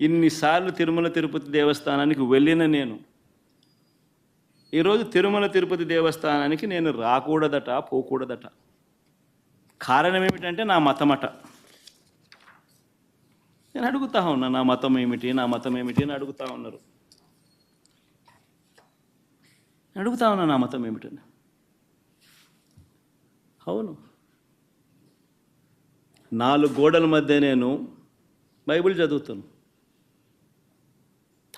ఇన్నిసార్లు తిరుమల తిరుపతి దేవస్థానానికి వెళ్ళిన నేను. ఈరోజు తిరుమల తిరుపతి దేవస్థానానికి నేను రాకూడదట పోకూడదట. కారణం ఏమిటంటే నా మతమట. నేను అడుగుతా ఉన్నా నా మతం ఏమిటి నా మతం ఏమిటి అని అడుగుతా ఉన్నారు. నేను అడుగుతా ఉన్నా నా మతం ఏమిటని అవును. నాలుగు గోడల మధ్య నేను బైబిల్ చదువుతాను.